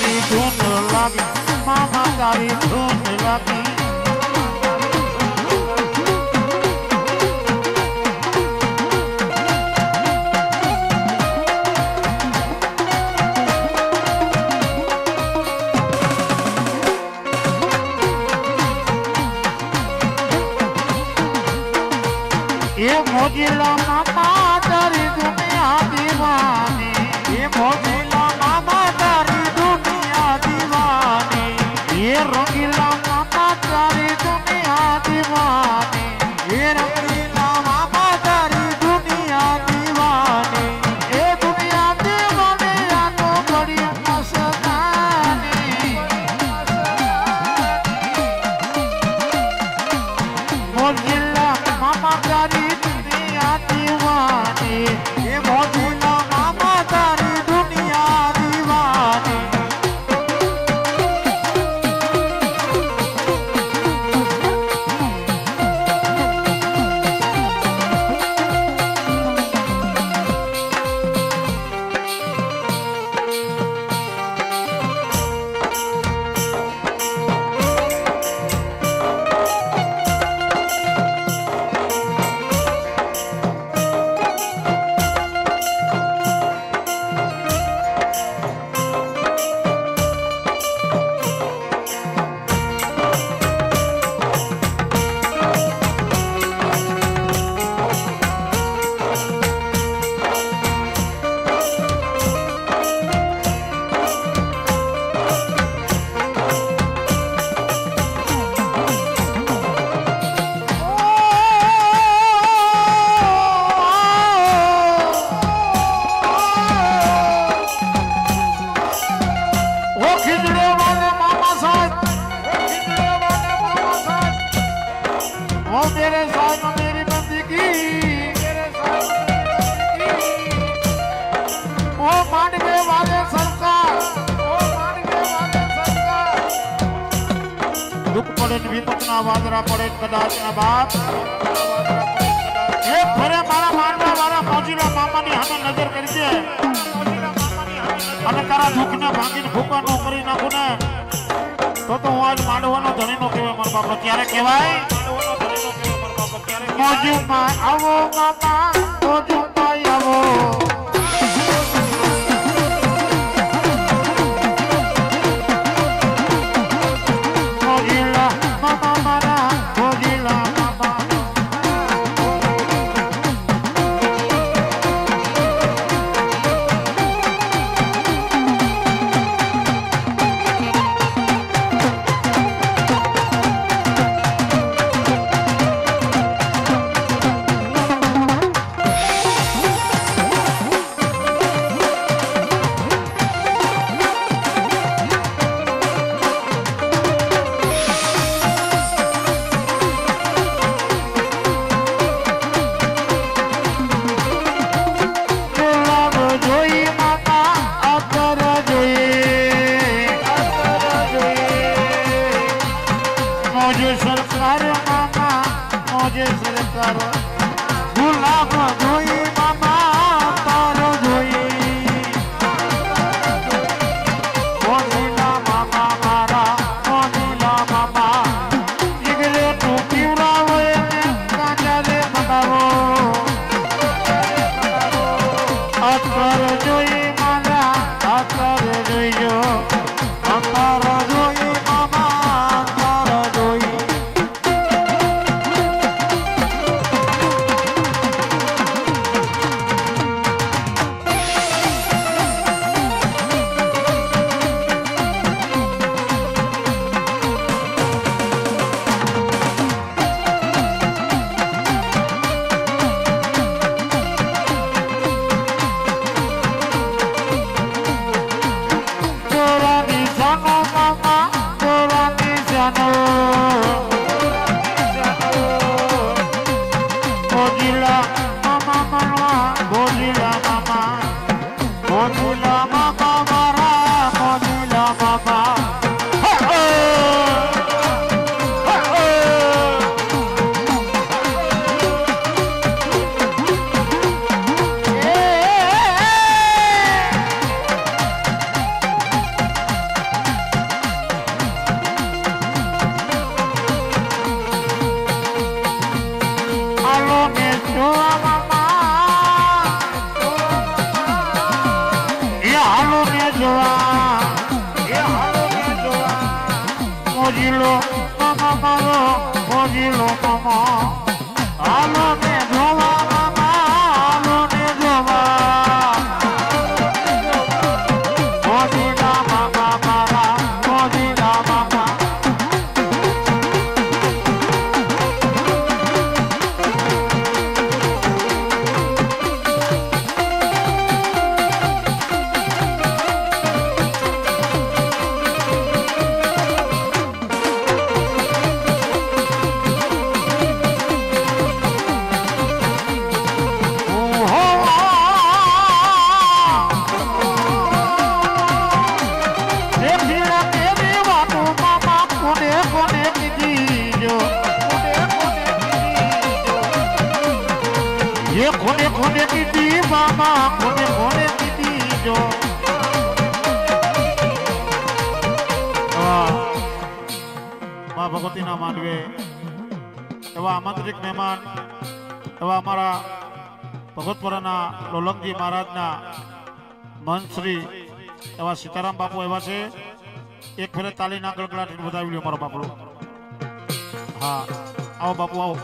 તારી ધૂન લાગી મામા તારી ધૂન લાગી દુઃખ પડે ને વિપતના વાદરા પડે કદાચ ના બાપ. એ ફરે મારા માંડવા વાળા મોજીલા મામાની સામે નજર કરજે અને તારા દુઃખને ભાંગીને ભૂકા નો કરી નાખું ને. તો તો હું આજ માંડવાનો ધણીનો કહેવાય મારા બાપા ક્યારે કહેવાય? મોજુમાં આવો મામા મોજુમાં આવો. Mama. એવા અમારા ભગતપુરાના લોલંગજી મહારાજના મનશ્રી એવા સીતારામ બાપુ એવા છે. એક ફેરે તાલીના ગળગડાટ વધાવી લ્યો મારો બાપડો હા, આવો બાપુ, આવો.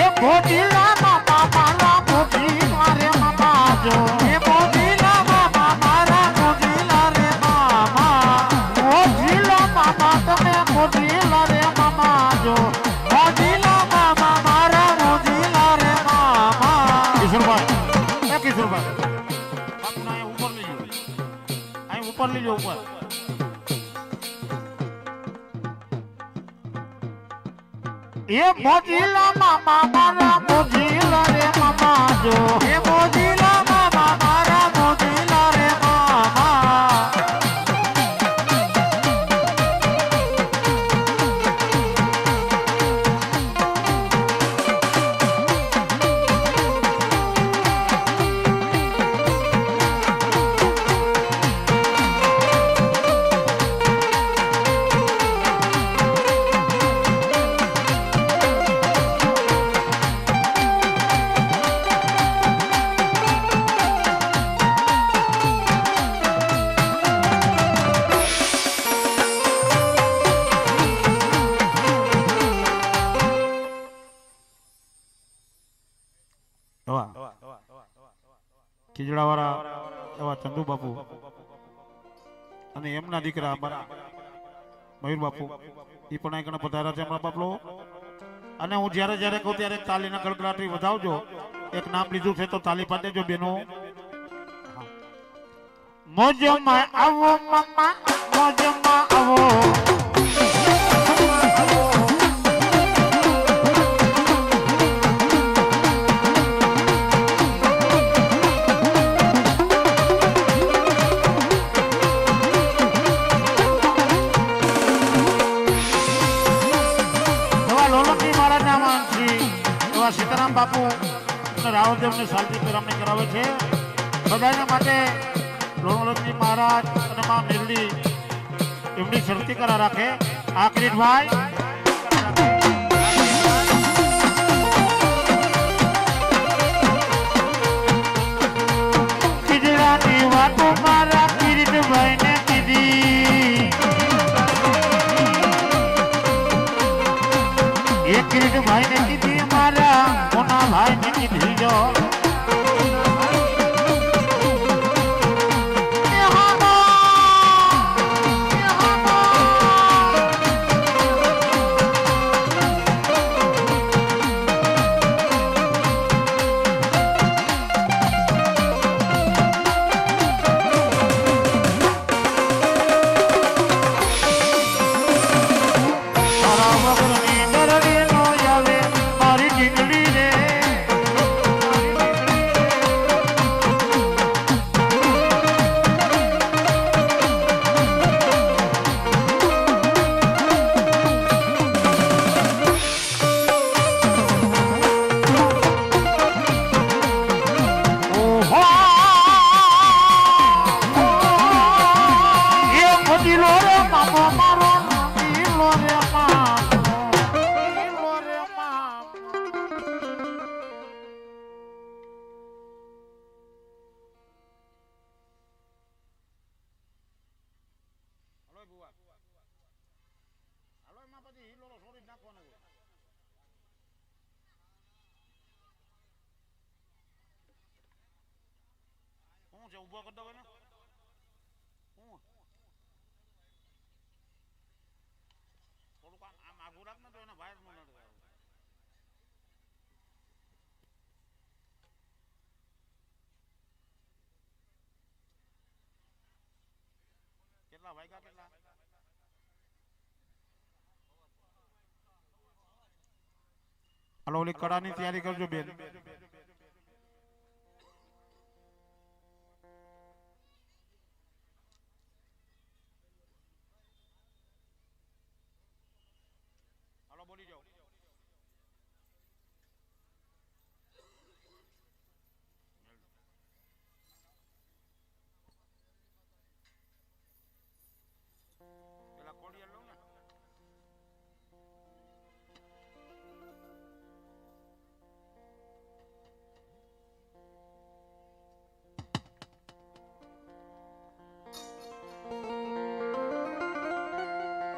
એ મોજીલા બાપા મારા મોજીલા રે મામા જો. એ મોજીલા મામા. મારા મામા જો. લો ઉપર એ મોજીલા મામા મારા મોજીલા રે મામા જો. અને દીકરા અમારા. મયુર બાપુ એ પણ કણે પધાર્યા છે અમારા બાપલો. અને હું જ્યારે જ્યારે કહું ત્યારે તાલીના ગડગડાટી વધાવજો. એક નામ લીધું છે તો તાલી પાડે જો બેનો. મોજમાં આવો મમ્મા મોજો માં આવો. બાપુ અને રાવદેવને શાંતિ પેરામણી કરાવે છે. બધાને માટે લોણોલજી મહારાજ અને મા મેરડી એમની શરતી કરા રાખે. આખરી ભાઈ ભાઈ વાગ્યા કેટલા? હાલો ઓલી કડાની તૈયારી કરજો બેન.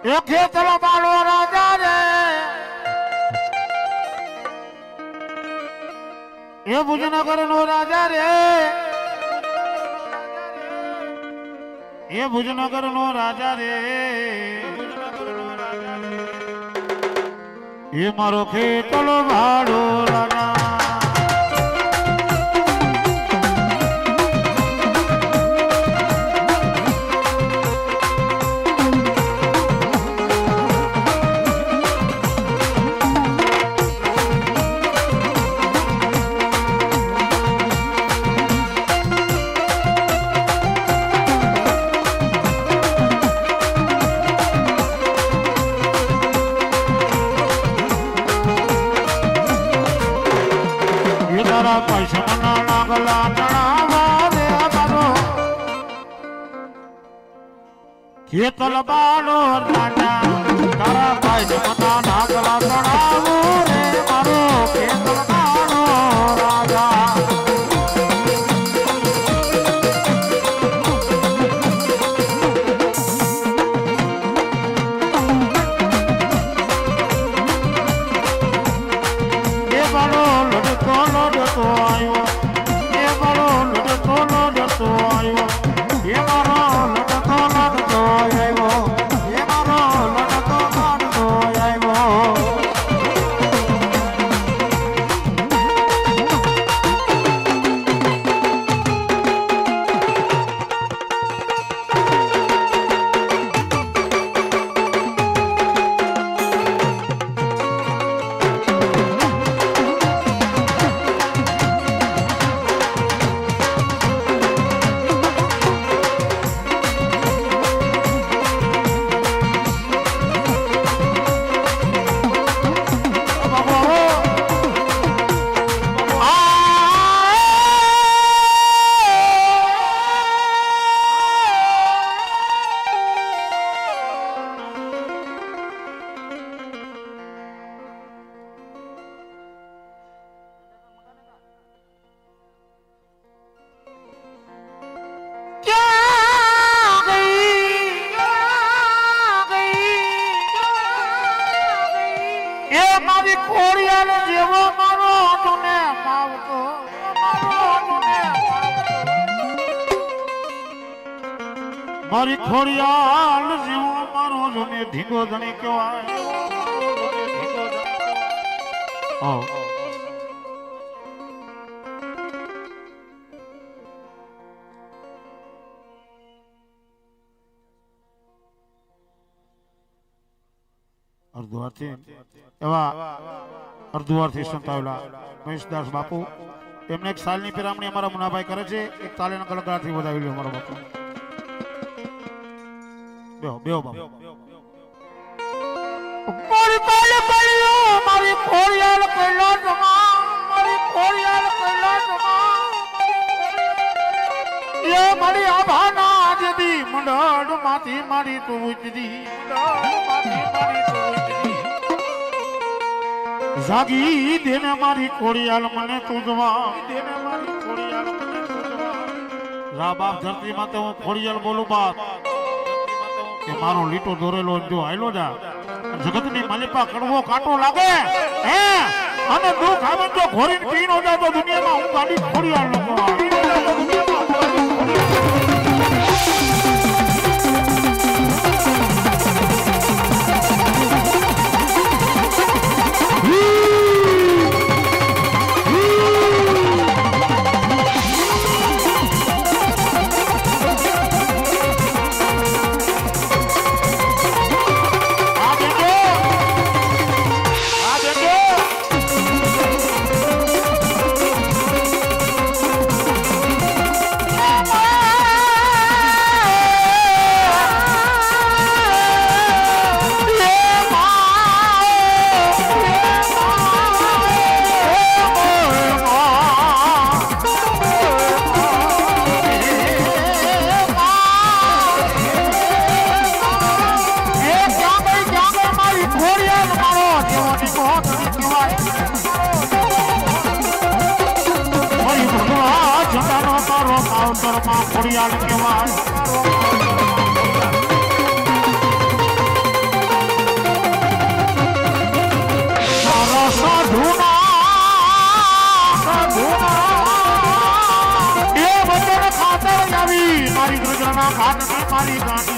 એ ખેતરો બાળો રાજા રે એ ભુજનગર નો રાજા રે એ ભુજનગર નો રાજા રે એ મારો ખેતલો ભાડો રાજા ખેતલ બાલો રાજા તારા પૈસા ના નાગલા ચડાવો જેવો મારો તને માવતો મારો ખોડિયાલ જેવો મારો જોને ઢીંગો ધણી કહેવાય. અર્ધવાથી એવા અર્ધવારથી સંતાવેલા. મહેશદાસ બાપુ, એમને એક સાલની પિરામણી અમારા મુનાભાઈ કરે છે. એક તાલીના કલાકારથી વધાવી લ્યો મારો બાપુ. બેહો બેહો બાપુ. મારી કાલે કળિયો મારી ખોડિયાલ કૈલાસમાં એ મારી આભાના મારી તું ઉચરી જાગી દેને મારી કોડિયાલ મને તુજવા દેને રા બાપ, ધરતી માતે, હું કોડિયાલ બોલું બાપ. કે મારો લીટો દોરેલો જો આયલો જા. જગતની માલિકા કડવો કાટો લાગે. હે? અને દુખ આવે તો ઘોરીને પીનો જાય તો દુનિયામાં હું ગાડી કોડિયાલ લોકો આવે કાઉન્ટરમાં ખોડિયાલ કહેવાય મારી ગજના ઘાટ મારી ગાંઠી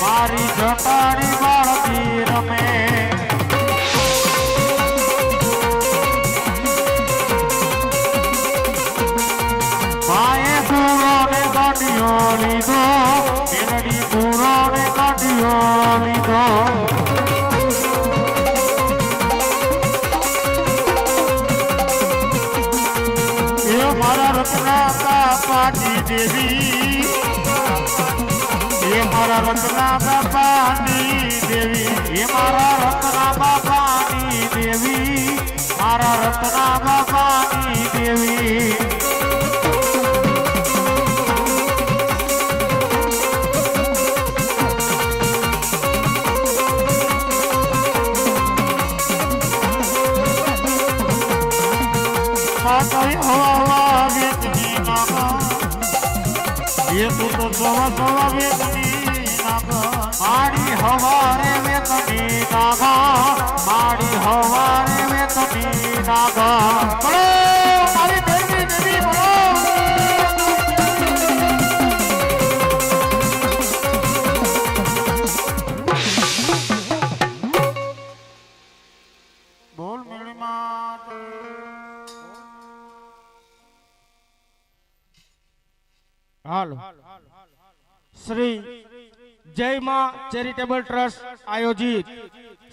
મારી જટારી બાળકી રમે. મારી હવારે વેતની નાગા મારી હવારે વેતની નાગા. જય માં ચેરિટેબલ ટ્રસ્ટ આયોજિત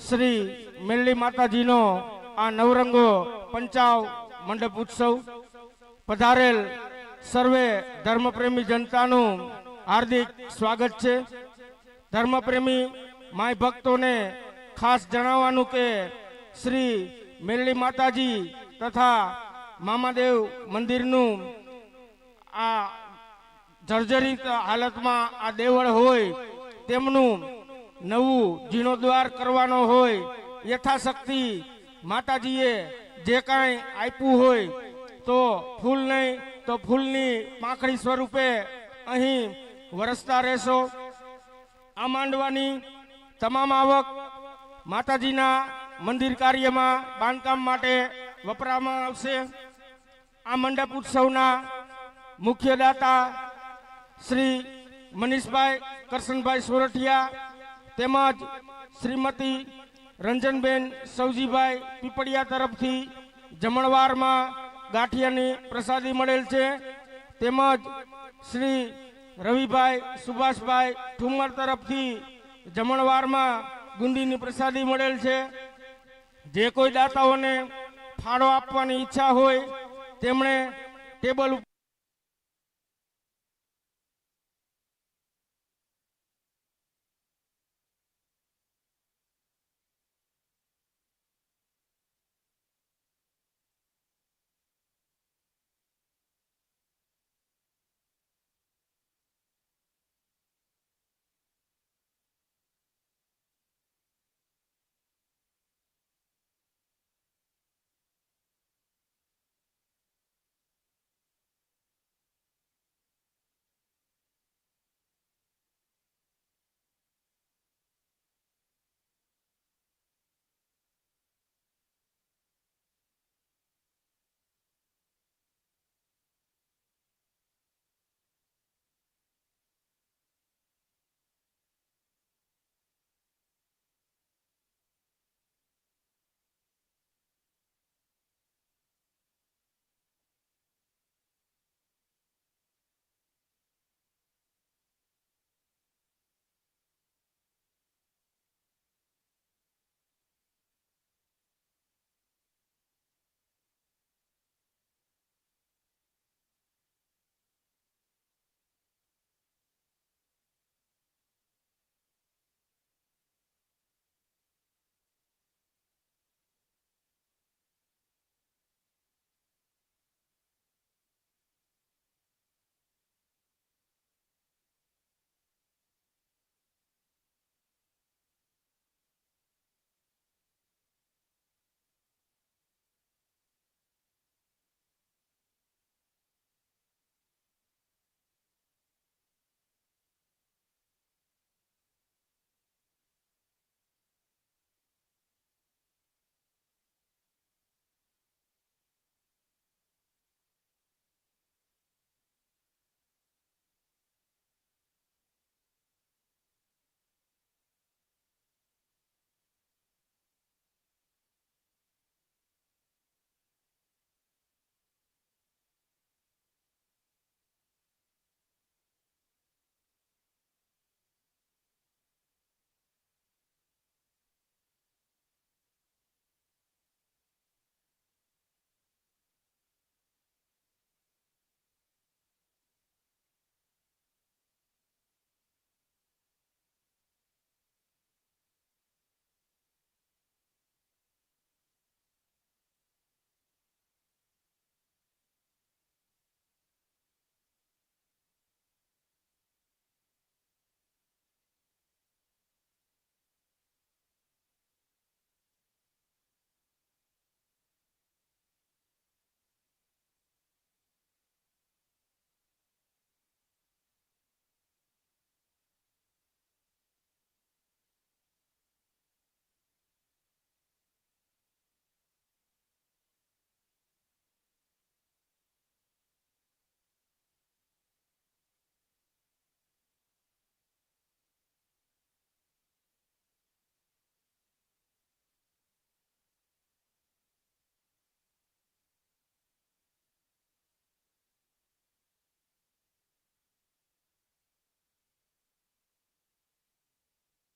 શ્રી મેલડી માતાજીનો આ નવરંગો પંચાવ મંડપ ઉત્સવ. પધારેલ સર્વે ધર્મપ્રેમી જનતાનું હાર્દિક સ્વાગત છે. ધર્મપ્રેમી માય ભક્તોને ખાસ જણાવવાનું કે શ્રી મેલ્લી માતાજી તથા મામાદેવ મંદિરનું આ જર્જરિત હાલતમાં આ દેવળ હોય તેમનું નવું જીર્ણોદ્વાર કરવાનો હોય, યથાશક્તિ માતાજીએ જે કાંઈ આપ્યું હોય, તો ફૂલ નહીં, તો ફૂલની પાંખડી સ્વરૂપે અહીં વરસતા રહેશો. આ માંડવાની તમામ આવક માતાજીના મંદિર કાર્યમાં બાંધકામ માટે વપરાવામાં આવશે. આ મંડપ ઉત્સવના મુખ્ય દાતા શ્રી મનીષભાઈ, કરશનભાઈ સોરઠિયા તેમજ શ્રીમતી રંજનબેન સૌજીભાઈ પીપળિયા તરફથી જમણવારમાં ગાંઠિયાની પ્રસાદી મળેલ છે. તેમજ શ્રી રવિભાઈ સુભાષભાઈ ઠુમર તરફથી જમણવારમાં ગુંદીની પ્રસાદી મળેલ છે. જે કોઈ દાતાઓને ફાળો આપવાની ઈચ્છા હોય, તેમણે ટેબલ